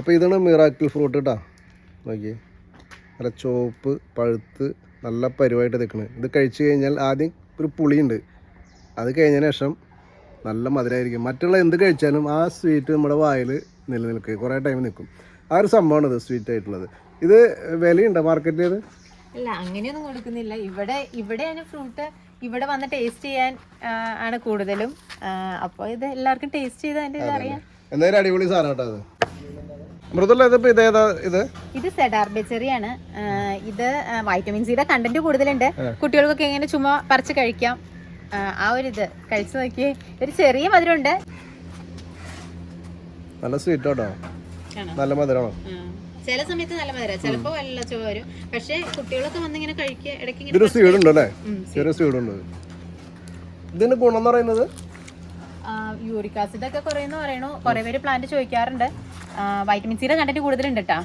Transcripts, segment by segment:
അപ്പോൾ ഇതാണ് miracle fruit കേട്ടോ നോക്കിയേ. നല്ല ചുവപ്പ് പഴുത്ത് നല്ല പരുവായിട്ട് നിൽക്കുന്നത് ഇത് കഴിച്ചു കഴിഞ്ഞാൽ ആദ്യം ഒരു പുളിയുണ്ട്. അത് കഴിഞ്ഞതിന് ശേഷം നല്ല മധുരമായിരിക്കും മറ്റുള്ള എന്ത് കഴിച്ചാലും ആ സ്വീറ്റ് നമ്മുടെ വായിൽ നിലനിൽക്കുക കുറേ ടൈം നിൽക്കും ആ ഒരു സംഭവമാണ് ഇത് സ്വീറ്റ് ആയിട്ടുള്ളത്. ഇത് വിലയുണ്ടോ? മാർക്കറ്റിൽ ഇത്? ഇല്ല അങ്ങനെയൊന്നും കൊടുക്കുന്നില്ല. ഇവിടെ ഇവിടെയാണ് ഫ്രൂട്ട് ഇവിടെ വന്ന് ടേസ്റ്റ് ചെയ്യാൻ ആണ് കൂടുതലും. അപ്പോൾ ഇത് എല്ലാവർക്കും ടേസ്റ്റ് ചെയ്ത് അതിന്റെ ഇത് അറിയാം. എന്തായാലും അടിപൊളി സാധനം കേട്ടോ അത് മൃദുല ഇതിപ്പോൾ ഇതേതാ ഇത്? ഇത് സെഡാർ ബെച്ചറിയാണ് ഇത് വൈറ്റമിൻ സിയുടെ കണ്ടന്റ് കൂടുതലുണ്ട്. കുട്ടികൾക്കൊക്കെ എങ്ങനെ ചുമ്മാ പറിച്ച് കഴിക്കാം. ആ, ഒരു ഇത് കഴിച്ചു നോക്കി ഒരു ചെറിയ മധുരമുണ്ട്. നല്ല സ്വീറ്റ് കേട്ടോ നല്ല മധുരമാണ് ചില സമയത്ത് നല്ല മധുര. ചിലപ്പോ വല്ല ചുവ വരും. പക്ഷേ കുട്ടികളൊക്കെ വന്നിങ്ങനെ കഴിക്കുക ഇടയ്ക്ക് ഇങ്ങനെ ഇതൊരു സ്വീഡ് ഉണ്ട് അല്ലേ ഉം, ചെറിയ സ്വീഡ് ഉണ്ട് ഇതിന്റെ ഗുണം എന്ന് പറയുന്നത്? യൂറിക് ആസിഡ് ഒക്കെ കുറയുന്നു പറയണു കുറെ പേര് പ്ലാന്റ് ചോദിക്കാറുണ്ട്. വൈറ്റമിൻ സിയുടെ കണ്ടന്റ് കൂടുതലുണ്ട് കേട്ടാ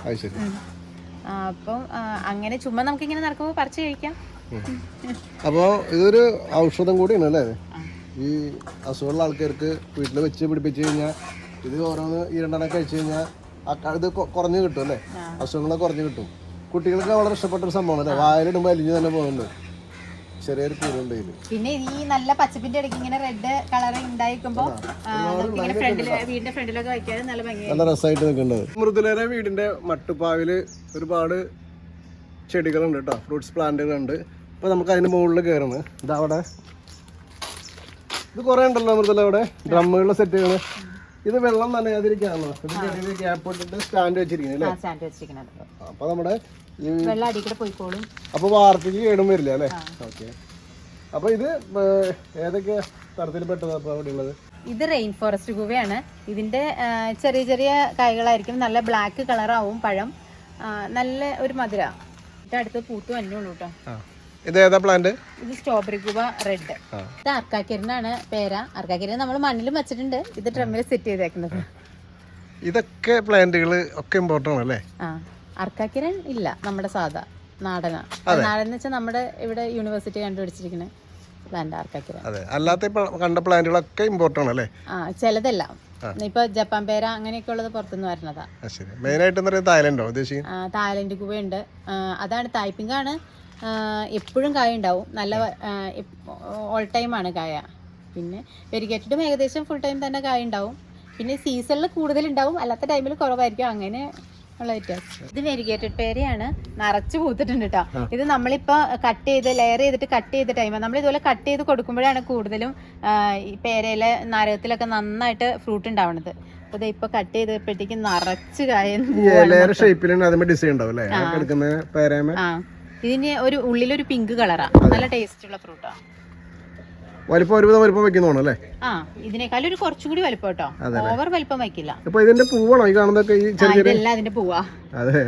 അപ്പം അങ്ങനെ ചുമ്മാ നമുക്ക് ഇങ്ങനെ നടക്കുമ്പോൾ പറിച്ചു കഴിക്കാം. അപ്പോ ഇതൊരു ഔഷധം കൂടിയാണ് അല്ലേ? ഈ അസുഖമുള്ള ആൾക്കാർക്ക് വീട്ടിൽ വെച്ച് പിടിപ്പിച്ചു കഴിഞ്ഞാൽ ഇത് ഓരോന്ന് ഈ രണ്ടെണ്ണം കഴിച്ചു കഴിഞ്ഞാൽ ഇത് കുറഞ്ഞു കിട്ടും അല്ലേ? അസുഖങ്ങളൊക്കെ കുറഞ്ഞു കിട്ടും. കുട്ടികൾക്ക് വളരെ ഇഷ്ടപ്പെട്ട ഒരു സംഭവമാണ് അല്ലേ? വായിലിടുമ്പോൾ അലിഞ്ഞു തന്നെ പോകുന്നുണ്ട്. ചെറിയൊരു ഇതിൽ പിന്നെ ഈ നല്ല പച്ചപ്പിന്റെ ഇടയ്ക്ക് ഇങ്ങനെ റെഡ് കളർ ഫ്രണ്ടിൽ വീടിന്റെ ഫ്രണ്ടിലൊക്കെ വയ്ക്കാൻ നല്ല ഭംഗിയായി. നല്ല രസമായിട്ട് നിൽക്കുന്നത് മൃദുലേര വീടിന്റെ മട്ടുപ്പാവിൽ ഒരുപാട് ചെടികളുണ്ട് കേട്ടോ. ഫ്രൂട്ട്സ് പ്ലാന്റുകളുണ്ട്. അപ്പൊ നമുക്ക് അതിന്റെ മുകളിൽ കയറുന്നത് ഇതാ അവിടെ. ഇത് കുറെ ഉണ്ടല്ലോ മൃദുല അവിടെ. ഡ്രമ്മുകളുടെ സെറ്റുകൾ ഇത് വെള്ളം നനയാതിരിക്കാണോ? ഇത് ചെടിയിൽ ഗ്യാപ്പ് ഇട്ടിട്ട് സ്റ്റാൻഡ് വെച്ചിരിക്കുന്നത് അല്ലേ? സ്റ്റാൻഡ് വെച്ചിരിക്കുന്നത്. അപ്പോൾ നമ്മുടെ വെള്ളം അടി കൂടെ പോയിക്കോളും വരില്ല അല്ലേ? ഓക്കെ. അപ്പൊ ഇത് ഏതൊക്കെ തരത്തിൽ പെട്ടതാ അപ്പോൾ അവിടെ ഉള്ളത്? ഇത് റെയിൻ ഫോറസ്റ്റ് ഗുവയാണ് ഇതിന്റെ ചെറിയ ചെറിയ കായകളായിരിക്കും. നല്ല ബ്ലാക്ക് കളറാവും പഴം. നല്ല ഒരു മധുര. അടുത്ത് പൂത്തു വന്നുള്ളൂ കേട്ടോ ഇത് ഏതാ പ്ലാന്റ് ഇത് സ്ട്രോബെറി കുബ റെഡ് ഇത് അർക്കാക്കിരനാണ് പേര. അർക്കാക്കിരൻ നമ്മൾ മണ്ണിലും വെച്ചിട്ടുണ്ട്. ഇത് ഡ്രമ്മിൽ സെറ്റ് ചെയ്തേക്കുന്നത്. ഇതൊക്കെ പ്ലാന്റുകൾ ഒക്കെ ഇമ്പോർട്ടന്റ് അല്ലേ? ആ. അർക്കാക്കിരൻ ഇല്ല. നമ്മുടെ സാധാ നാടന. നാടൻ എന്ന് വെച്ചാൽ നമ്മുടെ ഇവിടെ യൂണിവേഴ്സിറ്റി കണ്ടുപിടിച്ചിരിക്കുന്ന പ്ലാന്റ് ആർക്കാക്കിരൻ അതെ. അല്ലാത്ത കണ്ട പ്ലാന്റുകളൊക്കെ ഇമ്പോർട്ടന്റ് അല്ലേ? ആ ചിലതെല്ലാം. ഇപ്പൊ ജപ്പാൻ പേര അങ്ങനെയൊക്കെ ഉള്ളത് പുറത്തുനിന്ന് വരുന്നതാ. ആ ശരി. മെയിനായിട്ട് എന്താ പറയുക തായ്ലൻഡോ തായ്ലൻഡ് കുവയുണ്ട് അതാണ് ആണ്. എപ്പോഴും കായ ഉണ്ടാവും. നല്ല ഓൾ ടൈമാണ് കായ. പിന്നെ വെരിഗേറ്റഡും ഏകദേശം ഫുൾ ടൈം തന്നെ കായ ഉണ്ടാവും. പിന്നെ സീസണിൽ കൂടുതലുണ്ടാവും അല്ലാത്ത ടൈമിൽ കുറവായിരിക്കും. അങ്ങനെ ഉള്ള വ്യത്യാസം. ഇത് വെരിഗേറ്റഡ് പേരയാണ്. നിറച്ച് പൂത്തിട്ടുണ്ട് കേട്ടോ ഇത് നമ്മളിപ്പോൾ കട്ട് ചെയ്ത് ലെയർ ചെയ്തിട്ട് കട്ട് ചെയ്ത ടൈമാണ് നമ്മൾ ഇതുപോലെ കട്ട് ചെയ്ത് കൊടുക്കുമ്പോഴാണ് കൂടുതലും ഈ പേരയിലെ നരകത്തിലൊക്കെ നന്നായിട്ട് ഫ്രൂട്ട് ഉണ്ടാവണത്. അപ്പോൾ ഇപ്പൊ കട്ട് ചെയ്തപ്പോഴത്തേക്കും നിറച്ച് കായ ഷേപ്പിലാണ് അതിന് ഡിസൈൻ ഉണ്ടാവും അല്ലേ? പേരാമ ഇതിന് ഒരു ഉള്ളിലൊരു പിങ്ക് കളറാ നല്ല ടേസ്റ്റ് ഉള്ള ഫ്രൂട്ടാ വലിപ്പം ഒരുവിധം വലിപ്പം വെക്കുന്നതാണ് അല്ലേ? ആ ഒരു കുറച്ചും കൂടി വലിപ്പം കേട്ടോ. ഓവർ വലിപ്പം വെക്കില്ല. ഇതിന്റെ പൂവാണോ? ഈ കാണുന്നതൊക്കെ ഈ ചെറിയ ഇതെല്ലാം അതിന്റെ പൂവാ.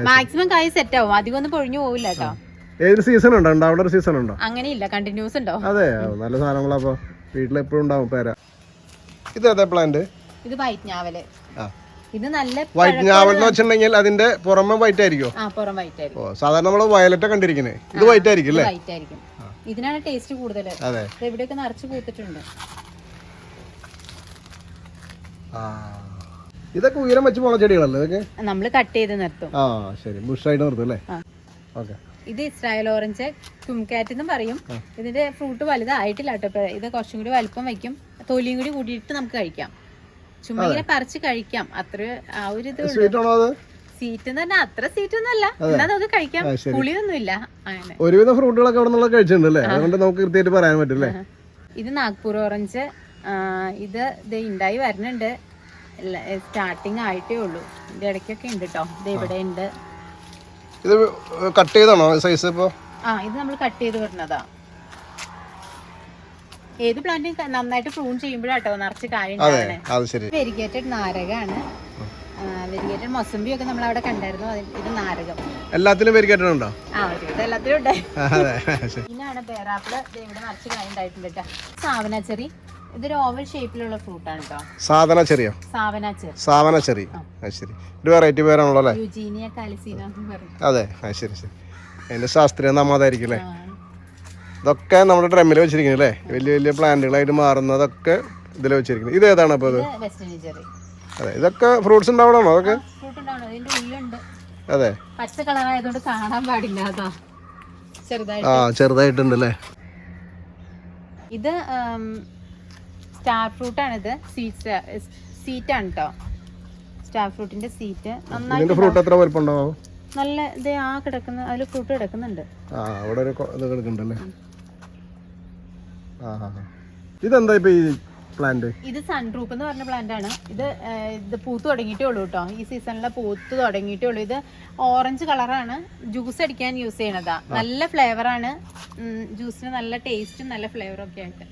മാക്സിമം കായ് സെറ്റ് ആവും. അധികം ഒന്നും പൊഴിഞ്ഞു പോവില്ല കേട്ടോ. ഏത് സീസൺ ഉണ്ടോ? ഒരു സീസൺ ഉണ്ടോ? അങ്ങനെയില്ല. കണ്ടിന്യൂസ് ഉണ്ടോ? അതെ നല്ല സാധനങ്ങളാ അപ്പൊ. വീട്ടിലെപ്പോഴും ഉണ്ടാവും പേര. ഇത് പ്ലാന്റ് ഇത് വൈറ്റ് ഞാവൽ. ഇത് നല്ല വൈറ്റ് ഞാവൽ എന്ന് വെച്ചിട്ടുണ്ടെങ്കിൽ അതിന്റെ പുറമെ വൈറ്റ് ആയിരിക്കും ആ പുറം വൈറ്റ് ആയിരിക്കും. ഓ സാധാരണ നമ്മൾ വയലറ്റ് കണ്ടിരിക്കുന്നത് ഇത് വൈറ്റ് ആയിരിക്കും അല്ലേ? വൈറ്റ് ആയിരിക്കും. ഇതിനാണ് ടേസ്റ്റ് കൂടുതൽ അതെ. ഇത് ഇവിടെയൊക്കെ നിറച്ച് പൂത്തിട്ടുണ്ട്. ഇതൊക്കെ ഉയരം വെച്ച് പോണ ചെടികളല്ലേ ഇതൊക്കെ? നമ്മൾ കട്ട് ചെയ്ത് നിർത്തും. ആ ശരി. ബുഷായിട്ട് നിർത്തും അല്ലേ. ഓക്കെ. ഇത് ഇസ്രായേൽ ഓറഞ്ച് കുംകാറ്റ് എന്നും പറയും. ഇതിന്റെ ഫ്രൂട്ട് വലുതായിട്ടില്ല കേട്ടോ. ഇത് കുറച്ചും കൂടി വലുപ്പം വയ്ക്കും. തൊലിയും കൂടി കൂടിയിട്ട് നമുക്ക് കഴിക്കാം. ചുമ്മാ ഇങ്ങനെ പറിച്ച് കഴിക്കാം. അത്ര ആ ഒരു ഇത് സീറ്റ് എന്ന് പറഞ്ഞാൽ അത്ര സീറ്റ് ഒന്നും അല്ല എന്നാ നമുക്ക് കഴിക്കാം. പുളിയൊന്നുമില്ല. അങ്ങനെ. ഒരുവിധം ഫ്രൂട്ടുകളൊക്കെ അവിടെ നിന്നുള്ള കഴിച്ചിട്ടുണ്ടല്ലേ? അതുകൊണ്ട് നമുക്ക് കൃത്യമായിട്ട് പറയാൻ പറ്റില്ലേ? ഇത് നാഗ്പൂർ ഓറഞ്ച്. ഇത് ഇത് ഉണ്ടായി വരുന്നുണ്ട് സ്റ്റാർട്ടിങ് ആയിട്ടേ ഉള്ളൂ. ഇതിന്റെ ഇടയ്ക്കൊക്കെ ഉണ്ട് കേട്ടോ ഇത് ഇവിടെ ഉണ്ട്. ഇത് കട്ട് ചെയ്താണോ സൈസ് ഇപ്പോ? ആ ഇത് നമ്മൾ കട്ട് ചെയ്ത് വരുന്നതാ ഏത് പ്ലാന്റും നന്നായിട്ട് പ്രൂൺ ചെയ്യുമ്പോഴാട്ടോ നിറച്ച് കാര്യം വെരിഗേറ്റഡ് നാരകമാണ് വെരിഗേറ്റഡ് മൊസമ്പി ഒക്കെ നമ്മൾ അവിടെ കണ്ടായിരുന്നു ഇത് നാരകം. എല്ലാത്തിലും വെരിഗേറ്റഡ് ഉണ്ടോ? ആ എല്ലാത്തിലും ഉണ്ട്. അതെ ശരി. പിന്നാണ് പേരാപ്പിൾ. ദേ ഇവിടെ നിറച്ച് കായ ഉണ്ടായിട്ടുണ്ട് കേട്ടോ. സാവനച്ചെറി. ഇതൊരു ഓവൽ ഷേപ്പിലുള്ള ഫ്രൂട്ടാണ് കേട്ടോ. സാധന ചെറിയോ സാവന ചെറി അത് ശരി. ഒരു വെറൈറ്റി പേരാണല്ലോ അല്ലേ? യുജീനിയ കാലിസീന അതെ ശരി ശരി. എന്റെ ശാസ്ത്രീയ നാമതായിരിക്കും അല്ലേ. ഇതൊക്കെ നമ്മുടെ ഡ്രമ്മിൽ വെച്ചിരിക്കുന്നത് അല്ലേ? വലിയ വലിയ പ്ലാന്റുകളായിട്ട് മാറുന്നതൊക്കെ ഇതിൽ വെച്ചിരിക്കുന്നത്. ഇത് ഏതാണ് അപ്പോൾ അതെ ഇതൊക്കെ ഫ്രൂട്ട്സ് ഉണ്ടാവണോ അതൊക്കെ? അതെ. ആ ചെറുതായിട്ടുണ്ട് അല്ലേ ഇത് സ്റ്റാർ ഫ്രൂട്ട് ആണ് ഇത്. സീറ്റ് സീറ്റ് ആണ് കേട്ടോ സ്റ്റാർ ഫ്രൂട്ടിന്റെ സീറ്റ് നന്നായിട്ട് ഫ്രൂട്ട് എത്ര വലുപ്പം ഉണ്ടാവും നല്ല ഇത് ആ കിടക്കുന്ന അതിൽ ഫ്രൂട്ട് കിടക്കുന്നുണ്ട്. ആ അവിടെ ഒരു ഇത് കിടക്കുന്നുണ്ടല്ലേ. ഇതെന്താ ഇപ്പൊ ഈ പ്ലാന്റ് ഇത് സൺറൂപ്പ് എന്ന് പറഞ്ഞ പ്ലാന്റ് ആണ്. ഇത് ഇത് പൂത്ത് തുടങ്ങിയിട്ടേ ഉള്ളൂ കേട്ടോ ഈ സീസണിലെ പൂത്ത് തുടങ്ങിയിട്ടേ ഉള്ളൂ. ഇത് ഓറഞ്ച് കളറാണ് ജ്യൂസ് അടിക്കാൻ യൂസ് ചെയ്യണതാ. നല്ല ഫ്ലേവർ ആണ്. ജ്യൂസിന് നല്ല ടേസ്റ്റും നല്ല ഫ്ലേവറും ഒക്കെ ആയിട്ട്.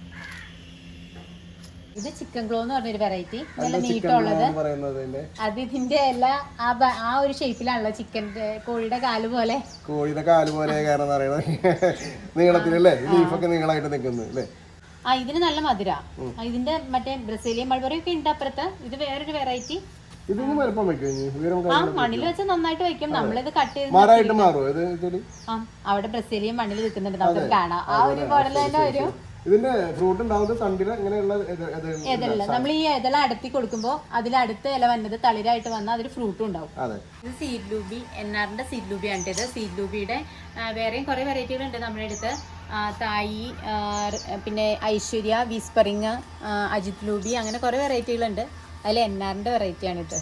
ഇത് ചിക്കൻ ഗ്ലോ എന്ന് പറഞ്ഞൊരു വെറൈറ്റി നല്ല നീട്ടമുള്ളത്. ഇതിന്റെ അത് ഇതിന്റെ എല്ലാ ആ ആ ഒരു ഷേപ്പിലാണല്ലോ ചിക്കന്റെ കോഴിയുടെ കാൽ പോലെ. കോഴിയുടെ കാൽ പോലെ കാരണം പറയണത് നീളത്തിലല്ലേ? ലീഫൊക്കെ നീളമായിട്ട് നിൽക്കുന്നത് അല്ലേ? ആ ഇതിന് നല്ല മധുര. ഇതിന്റെ മറ്റേ ബ്രസീലിയൻ മൾബറി ഒക്കെ ഉണ്ട് അപ്പുറത്ത്. ഇത് വേറൊരു വെറൈറ്റി മണ്ണിൽ വെച്ച് നന്നായിട്ട് വെക്കും. നമ്മളിത് കട്ട് ചെയ്ത് അവിടെ ബ്രസീലിയൻ മണ്ണിൽ നിൽക്കുന്നുണ്ട്. നമുക്ക് കാണാം. ആ ഒരു മോഡൽ തന്നെ വരും. ഇതിന്റെ ഫ്രൂട്ട് ഉണ്ടാവുന്നത് തണ്ടില ഇങ്ങനെയുള്ള ഇത് ഇത് നമ്മൾ ഈ ഇതെല്ലാം അടത്തി കൊടുക്കുമ്പോ അതിലടുത്ത ഇല വന്നത് തളിരായിട്ട് വന്നാൽ അതിൽ ഫ്രൂട്ടും ഉണ്ടാവും. അതെ. ഇത് സീഡ് ലൂബി എൻ ആറിന്റെ സീഡ് ലൂബി ആണ് ഇത്. സീഡ് ലൂബിയുടെ വേറെയും കുറെ വെറൈറ്റികൾ ഉണ്ട് നമ്മുടെ അടുത്ത്. തായി പിന്നെ ഐശ്വര്യ വിസ്പറിങ് അജിത് ലൂബി അങ്ങനെ കുറേ വെറൈറ്റികളുണ്ട് അതിൽ എൻ ആറിന്റെ വെറൈറ്റിയാണിത്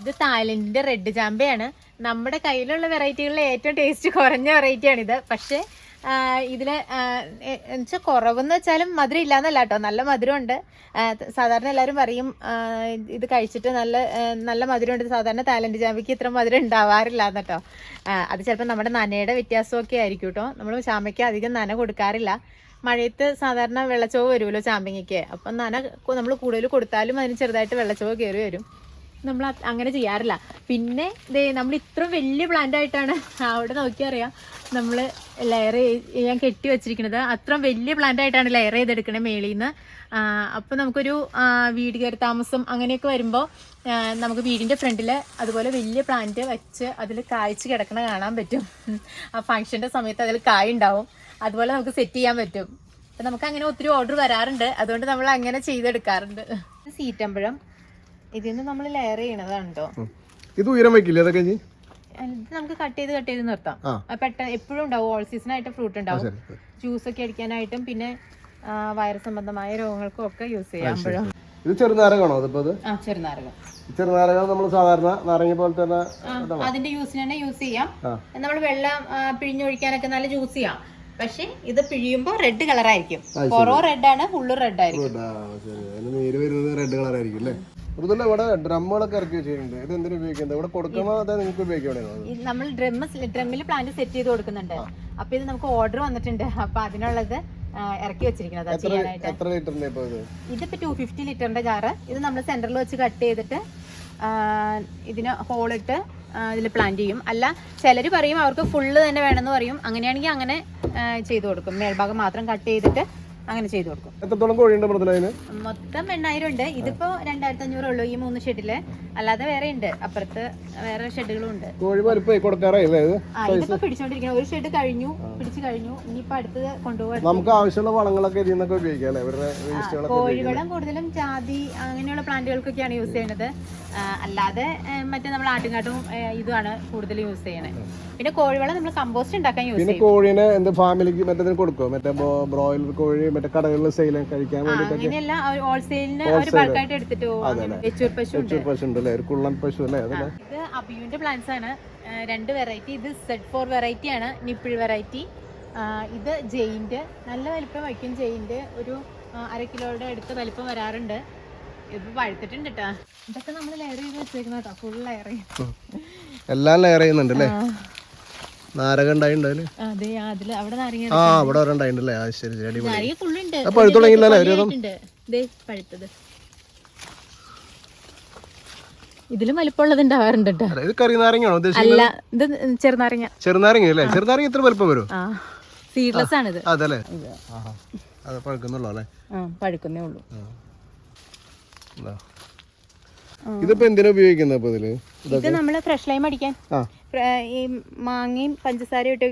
ഇത് തായ്ലൻഡിന്റെ റെഡ് ചാമ്പയാണ് നമ്മുടെ കയ്യിലുള്ള വെറൈറ്റികളിൽ ഏറ്റവും ടേസ്റ്റ് കുറഞ്ഞ വെറൈറ്റിയാണിത് പക്ഷേ ആ, ഇതിൽ എന്നുവെച്ചാൽ കുറവെന്ന് വെച്ചാലും മധുരം ഇല്ലാന്നല്ല കേട്ടോ നല്ല മധുരമുണ്ട് സാധാരണ എല്ലാവരും പറയും ഇത് കഴിച്ചിട്ട് നല്ല നല്ല മധുരമുണ്ട്. സാധാരണ തായ്ലൻഡ് ചാമ്പയ്ക്ക് ഇത്ര മധുരം ഉണ്ടാവാറില്ല കേട്ടോ അത് ചിലപ്പോൾ നമ്മുടെ നനയുടെ വ്യത്യാസമൊക്കെ ആയിരിക്കും കേട്ടോ നമ്മൾ ചാമ്പയ്ക്ക് അധികം നന കൊടുക്കാറില്ല. മഴയത്ത് സാധാരണ വെള്ളച്ചോവ് വരുമല്ലോ ചാമ്പങ്ങയ്ക്ക്. അപ്പം നന നമ്മൾ കൂടുതൽ കൊടുത്താലും അതിന് ചെറുതായിട്ട് വെള്ളച്ചോവ് കയറി വരും. നമ്മൾ അങ്ങനെ ചെയ്യാറില്ല. പിന്നെ നമ്മൾ ഇത്ര വലിയ പ്ലാന്റ് ആയിട്ടാണ് അവിടെ നോക്കിയറിയാം. നമ്മൾ ലെയർ ഞാൻ കെട്ടി വെച്ചിരിക്കുന്നത്. അത്ര വലിയ പ്ലാന്റ് ആയിട്ടാണ് ലെയർ ചെയ്തെടുക്കണേ മേളിൽ നിന്ന് അപ്പോൾ നമുക്കൊരു വീട് കയറി താമസം അങ്ങനെയൊക്കെ വരുമ്പോൾ നമുക്ക് വീടിന്റെ ഫ്രണ്ടിൽ അതുപോലെ വലിയ പ്ലാന്റ് വെച്ച് അതിൽ കായ്ച്ച് കിടക്കണ കാണാൻ പറ്റും. ആ ഫംഗ്ഷന്റെ സമയത്ത് അതിൽ കായ ഉണ്ടാവും. അതുപോലെ നമുക്ക് സെറ്റ് ചെയ്യാൻ പറ്റും. അപ്പം നമുക്ക് അങ്ങനെ ഒത്തിരി ഓർഡർ വരാറുണ്ട്. അതുകൊണ്ട് നമ്മൾ അങ്ങനെ ചെയ്തെടുക്കാറുണ്ട്. സീറ്റമ്പഴം ഇതിൽ നിന്ന് നമ്മൾ ലെയർ ചെയ്യണതാണ് കേട്ടോ ഇത് ഉയരം വയ്ക്കില്ലേ? അതൊക്കെ നമുക്ക് കട്ട് ചെയ്ത് കട്ട് ചെയ്ത് നിർത്താം. പെട്ടെന്ന് എപ്പോഴും ഉണ്ടാവും. ഓൾ സീസൺ ആയിട്ട് ഫ്രൂട്ട് ഉണ്ടാവും. ജ്യൂസ് ഒക്കെ അടിക്കാനായിട്ടും പിന്നെ വൈറസ് സംബന്ധമായ രോഗങ്ങൾക്കും ഒക്കെ യൂസ് ചെയ്യാം ഇത് ചെറുനാരകമാണോ അതിപ്പോ ആ ചെറുനാരകം. ചെറുനാരകം നമ്മൾ സാധാരണ നാരങ്ങ പോലെ തന്നെ അതിന്റെ യൂസിന് തന്നെ യൂസ് ചെയ്യാം. നമ്മൾ വെള്ളം പിഴിഞ്ഞൊഴിക്കാനൊക്കെ നല്ല ജ്യൂസ് ചെയ്യാം. പക്ഷെ ഇത് പിഴിയുമ്പോൾ റെഡ് കളറായിരിക്കും ആയിരിക്കും. പുറോ റെഡ് ആണ് ഫുള്ള് റെഡ് ആയിരിക്കും. നീര് വരുന്നത് റെഡ് കളറായിരിക്കും അല്ലേ? അതുപോലെ ഇവിടെ ഡ്രമ്മുകളൊക്കെ ഇറക്കി വെച്ചിട്ടുണ്ട്. ഇത് എന്തിനു ഉപയോഗിക്കുന്നത്? ഇവിടെ കൊടുക്കുമ്പോൾ അതെ നിങ്ങൾക്ക് ഉപയോഗിക്കണോ? നമ്മൾ ഡ്രമ്മ് ഡ്രമ്മിൽ പ്ലാന്റ് സെറ്റ് ചെയ്ത് കൊടുക്കുന്നുണ്ട്. അപ്പൊ ഇത് നമുക്ക് ഓർഡർ വന്നിട്ടുണ്ട്. അപ്പൊ അതിനുള്ളത് ഇറക്കി വെച്ചിരിക്കുന്നത്. എത്ര ലിറ്ററിന്റെ ഇപ്പൊ ഇത്? ഇതിപ്പോ ടു ഫിഫ്റ്റി ലിറ്ററിന്റെ ജാറ്. ഇത് നമ്മൾ സെന്ററിൽ വെച്ച് കട്ട് ചെയ്തിട്ട് ഇതിന് ഹോളിട്ട് ഇതിൽ പ്ലാന്റ് ചെയ്യും. അല്ല ചിലർ പറയും അവർക്ക് ഫുള്ള് തന്നെ വേണമെന്ന് പറയും. അങ്ങനെയാണെങ്കിൽ അങ്ങനെ ചെയ്തു കൊടുക്കും. മേൽഭാഗം മാത്രം കട്ട് ചെയ്തിട്ട് അങ്ങനെ ചെയ്തു കൊടുക്കും. എത്രത്തോളം കോഴിയുണ്ട് മൃദുല അതിന് മൊത്തം എണ്ണായിരം ഉണ്ട്. ഇതിപ്പോ രണ്ടായിരത്തി അഞ്ഞൂറ് ഉള്ളൂ ഈ മൂന്ന് ഷെഡിൽ. അല്ലാതെ വേറെ ഉണ്ട്. അപ്പുറത്ത് വേറെ ഷെഡുകളും ഉണ്ട്. കോഴി വലിപ്പം ഇതിപ്പോ പിടിച്ചോണ്ടിരിക്കണം ഒരു ഷെഡ് കഴിഞ്ഞു പിടിച്ചു കഴിഞ്ഞു. ഇനിയിപ്പോ അടുത്തത് കൊണ്ടുപോകാം. നമുക്ക് ആവശ്യമുള്ള വളങ്ങളൊക്കെ ഇതിൽ നിന്നൊക്കെ ഉപയോഗിക്കാം കോഴികളും കൂടുതലും ജാതി അങ്ങനെയുള്ള പ്ലാന്റുകൾക്കൊക്കെയാണ് യൂസ് ചെയ്യുന്നത്. അല്ലാതെ മറ്റേ നമ്മൾ ആട്ടുംകാട്ടും ഇതുമാണ് കൂടുതൽ യൂസ് ചെയ്യണേ. പിന്നെ കോഴിവളം നമ്മൾ കമ്പോസ്റ്റ് ഉണ്ടാക്കാൻ യൂസ് പിന്നെ ചെയ്യും. കോഴീനെ എന്ത് ഫാമിലിക്ക് മറ്റേതിന് കൊടുക്കോ മറ്റേ ബ്രോയിലർ കോഴി മറ്റേ കടകളിൽ സെയിൽ കഴിക്കാൻ വേണ്ടി വേണ്ടിട്ട് അങ്ങനെയല്ല ഹോൾസെയിലിന് അവർ ബൾക്കായിട്ട് എടുത്തിട്ട് പോകും. പശു ഉണ്ട്. ഒരു പശു ഉണ്ട് അല്ലേ ഒരു കുള്ളൻ പശു അല്ലേ? അതല്ലേ? ഇത് അബിയുവിന്റെ പ്ലാന്റ്സ് ആണ്. രണ്ട് വെറൈറ്റി ഇത് സെഡ് ഫോർ വെറൈറ്റി ആണ് നിപ്പിൾ വെറൈറ്റി ഇത് ജെയിന്റ്. നല്ല വലിപ്പം വയ്ക്കും ജെയിന്റ്. ഒരു അര കിലോയുടെ അടുത്ത് വലിപ്പം വരാറുണ്ട്. പഴുത്തിട്ടുണ്ട് കേട്ടാ ഇതൊക്കെ നമ്മൾ ലെയർ ചെയ്ത് വെച്ചേക്കുന്ന കേട്ടോ ഫുൾ ലെയർ എല്ലാം ലെയർ ചെയ്യുന്നുണ്ട് അല്ലേ നാരക ഉണ്ടായിട്ടുണ്ടല്ലേ അതെ അതിൽ അവിടെ നാരങ്ങ ആ അവിടെ ഒരെണ്ണം ശരി ശരി നാരങ്ങ തുടങ്ങിയില്ലല്ലേ ഒരു ദേ പഴുത്തത്. ഇതിലും വലിപ്പമുള്ളത് ഉണ്ടാവാറുണ്ട് ഇത് കറി നാരങ്ങയാണോ അല്ല ഇത് ചെറുനാരങ്ങ. ചെറുനാരങ്ങ അല്ലേ ചെറുനാരങ്ങ ഇത്ര വലുപ്പം വരും? സീഡ്ലെസ് ഇത്. അതല്ലേ ആഹാ. അത് പഴുക്കുന്നുള്ളൂ അല്ലേ ആ പഴുക്കുന്നേ ഉള്ളൂ. ഇതിപ്പോ എന്തിനാ ഉപയോഗിക്കുന്നത് ഇതിൽ? ഇത് നമ്മൾ ഫ്രഷ് ലൈം അടിക്കാൻ. ഈ മാങ്ങയും പഞ്ചസാരയും ഇട്ട്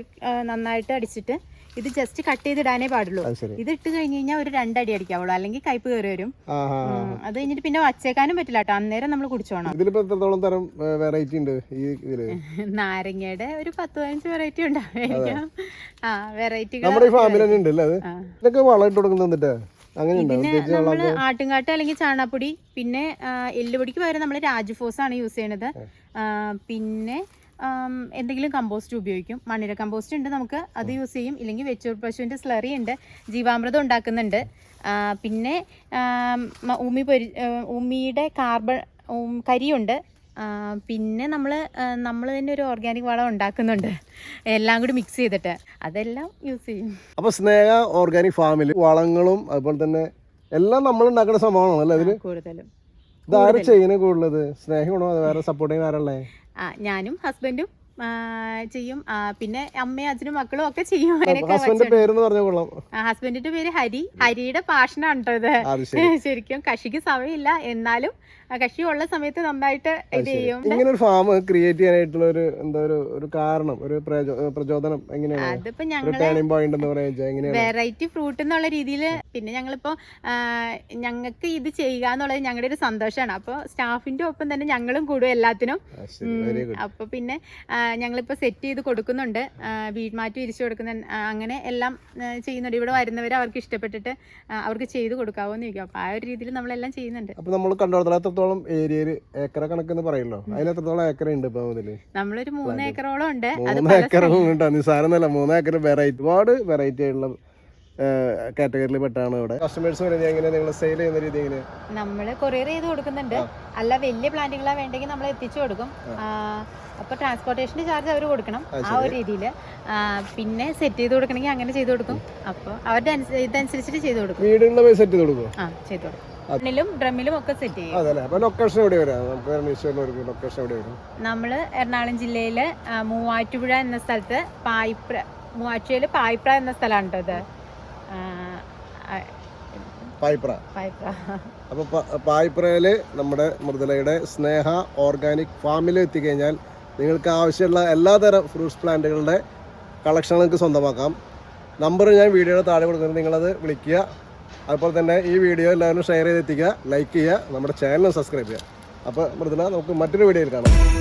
നന്നായിട്ട് അടിച്ചിട്ട് ഇത് ജസ്റ്റ് കട്ട് ചെയ്തിടാനേ പാടുള്ളൂ. ഇത് ഇട്ട് കഴിഞ്ഞ് കഴിഞ്ഞാൽ ഒരു രണ്ടടി അടിക്കാവുള്ളൂ. അല്ലെങ്കിൽ കയ്പ് കയറി വരും. അത് കഴിഞ്ഞിട്ട് പിന്നെ വച്ചേക്കാനും പറ്റില്ല കേട്ടോ. അന്നേരം നമ്മൾ കുടിച്ചോണം. ഇതിലിപ്പോ എത്രത്തോളം തരം വെറൈറ്റി ഉണ്ട് ഈ ഇതിൽ? നാരങ്ങയുടെ ഒരു പത്ത് പതിനഞ്ച് വെറൈറ്റി ഉണ്ടാവും. ആ വെറൈറ്റി നമ്മുടെ ഈ ഫാമിൽ തന്നെ ഉണ്ട് അല്ലേ ഇതൊക്കെ വളം ഇട്ട് ഉണ്ടോ ഇതിന് നമ്മൾ ആട്ടുംകാട്ട് അല്ലെങ്കിൽ ചാണാപ്പൊടി പിന്നെ എല്ലുപൊടിക്ക് പകരം നമ്മൾ രാജഫോസ് ആണ് യൂസ് ചെയ്യണത്. പിന്നെ എന്തെങ്കിലും കമ്പോസ്റ്റ് ഉപയോഗിക്കും. മണ്ണിര കമ്പോസ്റ്റ് ഉണ്ട് നമുക്ക് അത് യൂസ് ചെയ്യും. ഇല്ലെങ്കിൽ വെച്ചൂർ പശുവിന്റെ സ്ലറി ഉണ്ട് ജീവാമൃതം ഉണ്ടാക്കുന്നുണ്ട്. പിന്നെ ഉമി പൊരി ഉമ്മിയുടെ ഉമിയുടെ കാർബൺ കരിയുണ്ട്. പിന്നെ നമ്മൾ നമ്മൾ തന്നെ ഒരു ഓർഗാനിക് വളം ഉണ്ടാക്കുന്നുണ്ട്. എല്ലാം കൂടി മിക്സ് ചെയ്തിട്ട്. അതെല്ലാം യൂസ് ചെയ്യും. അപ്പൊ സ്നേഹ ഓർഗാനിക് ഫാമിൽ വളങ്ങളും അതുപോലെ തന്നെ എല്ലാം നമ്മൾ ഉണ്ടാക്കുന്ന സംഭവമാണോ അല്ലേ കൂടുതലും. ഇത് ആര് ചെയ്യുന്നത് കൂടുതലത് സ്നേഹമാണോ വേറെ സപ്പോർട്ട് ആരല്ലേ ആ ഞാനും ഹസ്ബൻഡും ചെയ്യും. പിന്നെ അമ്മയും അച്ഛനും മക്കളും ഒക്കെ ചെയ്യും ഹസ്ബൻഡിന്റെ പേര് ഹരി. ഹരിയുടെ പാഷനാണ് ഇത്. ശരിക്കും കഷിക്ക് സമയമില്ല. എന്നാലും ആ, ഉള്ള സമയത്ത് നന്നായിട്ട് ഇത് ചെയ്യും. ഇങ്ങനെ ഒരു ഫാം ക്രിയേറ്റ് ചെയ്യാനായിട്ടുള്ള ഒരു എന്താ ഒരു ഒരു കാരണം ഒരു പ്രചോ- പ്രചോദനം എങ്ങനെയാണ്? അതിപ്പോ ഞങ്ങൾ വെറൈറ്റി ഫ്രൂട്ട് എന്നുള്ള രീതിയിൽ പിന്നെ ഞങ്ങളിപ്പോ ഞങ്ങൾക്ക് ഇത് ചെയ്യുക എന്നുള്ളത് ഞങ്ങളുടെ ഒരു സന്തോഷമാണ് അപ്പോൾ സ്റ്റാഫിന്റെ ഒപ്പം തന്നെ ഞങ്ങളും കൂടും എല്ലാത്തിനും. അപ്പോൾ പിന്നെ ഞങ്ങളിപ്പോ സെറ്റ് ചെയ്ത് കൊടുക്കുന്നുണ്ട്. വീട് വീട്മാറ്റം ഇരിച്ചു കൊടുക്കുന്ന അങ്ങനെ എല്ലാം ചെയ്യുന്നുണ്ട്. ഇവിടെ വരുന്നവർ അവർക്ക് ഇഷ്ടപ്പെട്ടിട്ട് അവർക്ക് ചെയ്ത് കൊടുക്കാവോ എന്ന് ചോദിക്കും. അപ്പൊ ആ ഒരു രീതിയിൽ നമ്മളെല്ലാം ചെയ്യുന്നുണ്ട്. അപ്പൊ നമ്മൾ എത്രത്തോളം ഏരിയയിൽ ഏക്കറ കണക്കെന്ന് പറയല്ലോ? അതിന് എത്രത്തോളം ഏക്കർ ഉണ്ട് ഇപ്പൊ മുതൽ നമ്മളൊരു മൂന്ന് ഏക്കറോളം ഉണ്ട്. മൂന്ന് ഏക്കർ ഉണ്ട്. നിസ്സാരമല്ല മൂന്ന് ഏക്കർ വെറൈറ്റി ഒരുപാട് വെറൈറ്റി ആയിട്ടുള്ള കാറ്റഗറിയിൽ പെട്ടാണ് ഇവിടെ. കസ്റ്റമേഴ്സ് വരുന്നത് എങ്ങനെ നിങ്ങൾ സെയിൽ ചെയ്യുന്ന രീതി എങ്ങനെ നമ്മൾ കൊറിയർ ചെയ്ത് കൊടുക്കുന്നുണ്ട്. അല്ല വലിയ പ്ലാന്റുകളാ വേണ്ടെങ്കിൽ നമ്മൾ എത്തിച്ചു കൊടുക്കും. അപ്പൊ ട്രാൻസ്പോർട്ടേഷൻ ചാർജ് അവർ കൊടുക്കണം ആ, ഒരു രീതിയിൽ പിന്നെ സെറ്റ് ചെയ്ത് കൊടുക്കണമെങ്കിൽ അങ്ങനെ ചെയ്ത് കൊടുക്കും. അപ്പോൾ അവരുടെ ഇതനുസരിച്ചിട്ട് ചെയ്ത് കൊടുക്കും. വീടുകളിലെ സെറ്റ് ചെയ്ത് കൊടുക്കും ആ ചെയ്ത് കൊടുക്കും. ഡ്രമ്മിലും ഒക്കെ സെറ്റ് ചെയ്യും. അതല്ലേ. അപ്പൊ ലൊക്കേഷൻ എവിടെ വരാം? നമുക്ക് നിശ്ചയമുള്ളവർക്ക് ലൊക്കേഷൻ എവിടെ വരും? നമ്മൾ എറണാകുളം ജില്ലയിലെ മൂവാറ്റുപുഴ എന്ന സ്ഥലത്ത് പായിപ്ര മൂവാറ്റുപുഴയിൽ പായിപ്ര എന്ന സ്ഥലമാണ് കേട്ടോ പായ്പ്ര. പായിപ്ര. അപ്പോൾ പായ്പ്രയിൽ നമ്മുടെ മൃദുലയുടെ സ്നേഹ ഓർഗാനിക് ഫാമിൽ എത്തിക്കഴിഞ്ഞാൽ നിങ്ങൾക്ക് ആവശ്യമുള്ള എല്ലാതരം ഫ്രൂട്ട്സ് പ്ലാന്റുകളുടെ കളക്ഷൻ നിങ്ങൾക്ക് സ്വന്തമാക്കാം. നമ്പർ ഞാൻ വീഡിയോയുടെ താഴെ കൊടുക്കുന്നത് നിങ്ങളത് വിളിക്കുക. അതുപോലെ തന്നെ ഈ വീഡിയോ എല്ലാവരും ഷെയർ ചെയ്തെത്തിക്കുക ലൈക്ക് ചെയ്യുക നമ്മുടെ ചാനൽ സബ്സ്ക്രൈബ് ചെയ്യുക. അപ്പോൾ മൃദുല നമുക്ക് മറ്റൊരു വീഡിയോയിൽ കാണാം.